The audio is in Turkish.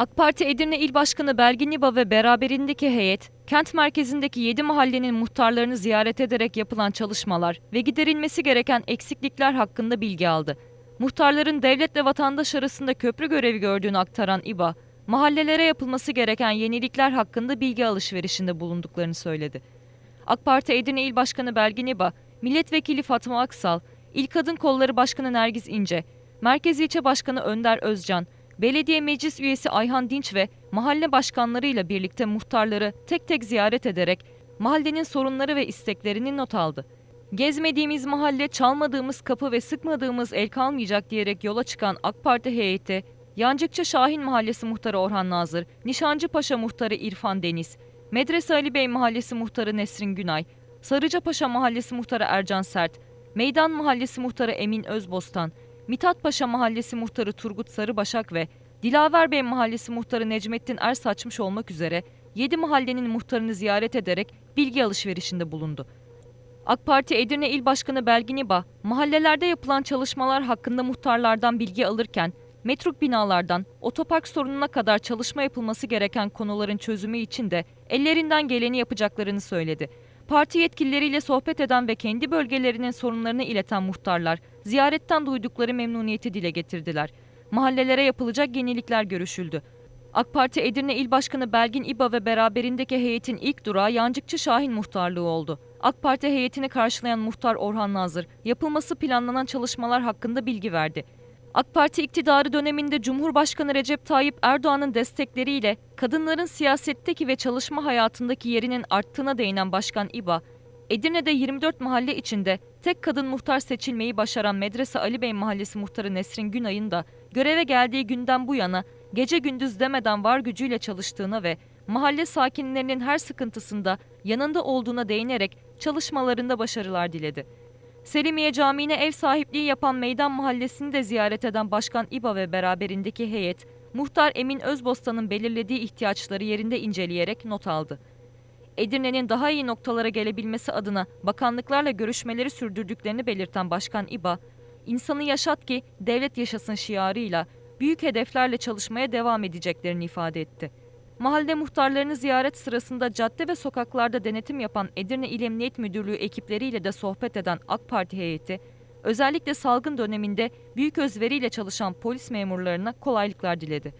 AK Parti Edirne İl Başkanı Belgin İba ve beraberindeki heyet, kent merkezindeki 7 mahallenin muhtarlarını ziyaret ederek yapılan çalışmalar ve giderilmesi gereken eksiklikler hakkında bilgi aldı. Muhtarların devletle vatandaş arasında köprü görevi gördüğünü aktaran İba, mahallelere yapılması gereken yenilikler hakkında bilgi alışverişinde bulunduklarını söyledi. AK Parti Edirne İl Başkanı Belgin İba, Milletvekili Fatma Aksal, İl Kadın Kolları Başkanı Nergiz İnce, Merkez İlçe Başkanı Önder Özcan, Belediye Meclis Üyesi Ayhan Dinç ve mahalle başkanlarıyla birlikte muhtarları tek tek ziyaret ederek mahallenin sorunları ve isteklerini not aldı. Gezmediğimiz mahalle, çalmadığımız kapı ve sıkmadığımız el kalmayacak diyerek yola çıkan AK Parti heyeti, Yancıkçı Şahin Mahallesi Muhtarı Orhan Nazır, Nişancı Paşa Muhtarı İrfan Deniz, Medrese Ali Bey Mahallesi Muhtarı Nesrin Günay, Sarıcapaşa Mahallesi Muhtarı Ercan Sert, Meydan Mahallesi Muhtarı Emin Özbostan, Mithatpaşa Mahallesi Muhtarı Turgut Sarıbaşak ve Dilaver Bey Mahallesi Muhtarı Necmettin Ersaçmış olmak üzere 7 mahallenin muhtarını ziyaret ederek bilgi alışverişinde bulundu. AK Parti Edirne İl Başkanı Belgin İba, mahallelerde yapılan çalışmalar hakkında muhtarlardan bilgi alırken, metruk binalardan otopark sorununa kadar çalışma yapılması gereken konuların çözümü için de ellerinden geleni yapacaklarını söyledi. Parti yetkilileriyle sohbet eden ve kendi bölgelerinin sorunlarını ileten muhtarlar, ziyaretten duydukları memnuniyeti dile getirdiler. Mahallelere yapılacak yenilikler görüşüldü. AK Parti Edirne İl Başkanı Belgin İba ve beraberindeki heyetin ilk durağı Yancıkçı Şahin Muhtarlığı oldu. AK Parti heyetini karşılayan muhtar Orhan Nazır, yapılması planlanan çalışmalar hakkında bilgi verdi. AK Parti iktidarı döneminde Cumhurbaşkanı Recep Tayyip Erdoğan'ın destekleriyle kadınların siyasetteki ve çalışma hayatındaki yerinin arttığına değinen Başkan İba, Edirne'de 24 mahalle içinde tek kadın muhtar seçilmeyi başaran Medrese Ali Bey Mahallesi muhtarı Nesrin Günay'ın da göreve geldiği günden bu yana gece gündüz demeden var gücüyle çalıştığına ve mahalle sakinlerinin her sıkıntısında yanında olduğuna değinerek çalışmalarında başarılar diledi. Selimiye Camii'ne ev sahipliği yapan Meydan Mahallesi'ni de ziyaret eden Başkan İba ve beraberindeki heyet, Muhtar Emin Özbostan'ın belirlediği ihtiyaçları yerinde inceleyerek not aldı. Edirne'nin daha iyi noktalara gelebilmesi adına bakanlıklarla görüşmeleri sürdürdüklerini belirten Başkan İba, insanı yaşat ki devlet yaşasın şiarıyla büyük hedeflerle çalışmaya devam edeceklerini ifade etti. Mahalle muhtarlarını ziyaret sırasında cadde ve sokaklarda denetim yapan Edirne İl Emniyet Müdürlüğü ekipleriyle de sohbet eden AK Parti heyeti, özellikle salgın döneminde büyük özveriyle çalışan polis memurlarına kolaylıklar diledi.